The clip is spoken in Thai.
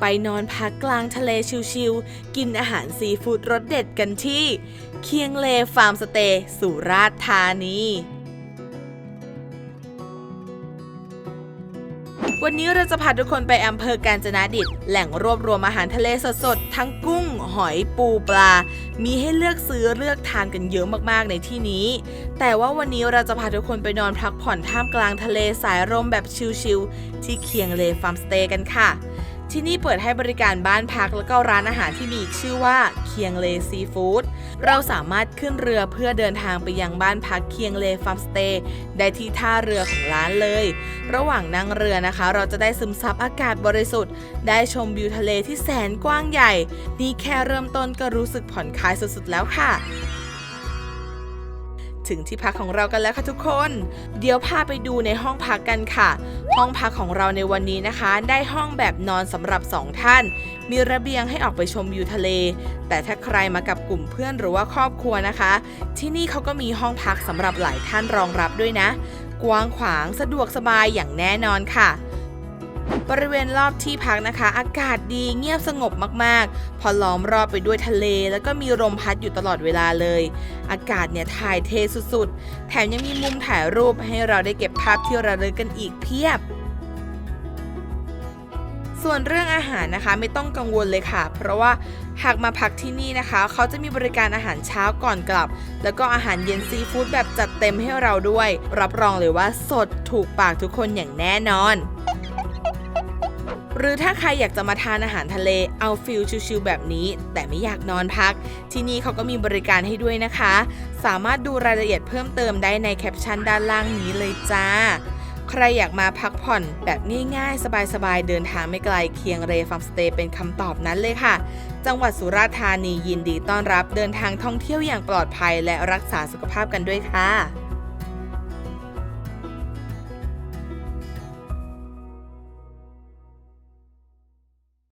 ไปนอนพักกลางทะเลชิลๆกินอาหารซีฟู้ดรสเด็ดกันที่ เคียงเลฟาร์มสเตย์สุราษฎร์ธานีวันนี้เราจะพาทุกคนไปอำเภอกาญจนาดิตแหล่งรวบรวมอาหารทะเลสดๆ ทั้งกุ้ง หอยปูปลา มีให้เลือกซื้อเลือกทานกันเยอะมากๆในที่นี้ แต่ว่าวันนี้เราจะพาทุกคนไปนอนพักผ่อนท่ามกลางทะเลสายลมแบบชิลๆที่เคียงเลฟาร์มสเตย์กันค่ะ ที่นี่เปิดให้บริการบ้านพักแล้วก็ร้านอาหารที่มีชื่อว่าเคียงเลซีฟู้ดเราสามารถขึ้นเรือเพื่อเดินทางไปยังบ้านพักเคียงเลฟาร์มสเตย์ได้ที่ท่าเรือของร้านเลย ระหว่างนั่งเรือนะคะ เราจะได้ซึมซับอากาศบริสุทธิ์ ได้ชมวิวทะเลที่แสนกว้างใหญ่ นี่แค่เริ่มต้นก็รู้สึกผ่อนคลายสุดๆแล้วค่ะ ถึงที่พักของเรากันแล้วค่ะทุกคน เดี๋ยวพาไปดูในห้องพักกันค่ะ ห้องพักของเราในวันนี้นะคะ ได้ห้องแบบนอนสำหรับ 2 ท่าน มีระเบียงให้ออกไปชมวิวทะเล แต่ถ้าใครมากับกลุ่มเพื่อนหรือว่าครอบครัวนะคะ ที่นี่เขาก็มีห้องพักสำหรับหลายท่านรองรับด้วยนะ กว้างขวางสะดวกสบายอย่างแน่นอนค่ะ บริเวณรอบที่พักนะคะ อากาศดีเงียบสงบมากๆ พอล้อมรอบไปด้วยทะเล แล้วก็มีลมพัดอยู่ตลอดเวลาเลย อากาศเนี่ยถ่ายเทสุดๆ แถมยังมีมุมถ่ายรูปให้เราได้เก็บภาพที่ระลึกกันอีกเพียบส่วนเรื่องอาหารนะคะไม่ต้องกังวลเลยค่ะ เพราะว่าหากมาพักที่นี่นะคะ เขาจะมีบริการอาหารเช้าก่อนกลับ แล้วก็อาหารเย็นซีฟู้ดแบบจัดเต็มให้เราด้วย รับรองเลยว่าสดถูกปากทุกคนอย่างแน่นอน หรือถ้าใครอยากจะมาทานอาหารทะเล เอาฟิลชิลๆแบบนี้ แต่ไม่อยากนอนพัก ที่นี่เขาก็มีบริการให้ด้วยนะคะ สามารถดูรายละเอียดเพิ่มเติมได้ในแคปชั่นด้านล่างนี้เลยจ้า ใครอยากมาพักผ่อนแบบง่ายๆ สบายๆ เดินทางไม่ไกลเคียงเรฟาร์มสเตย์เป็นคำตอบนั้นเลยค่ะ จังหวัดสุราษฎร์ธานียินดีต้อนรับเดินทางท่องเที่ยวอย่างปลอดภัยและรักษาสุขภาพกันด้วยค่ะ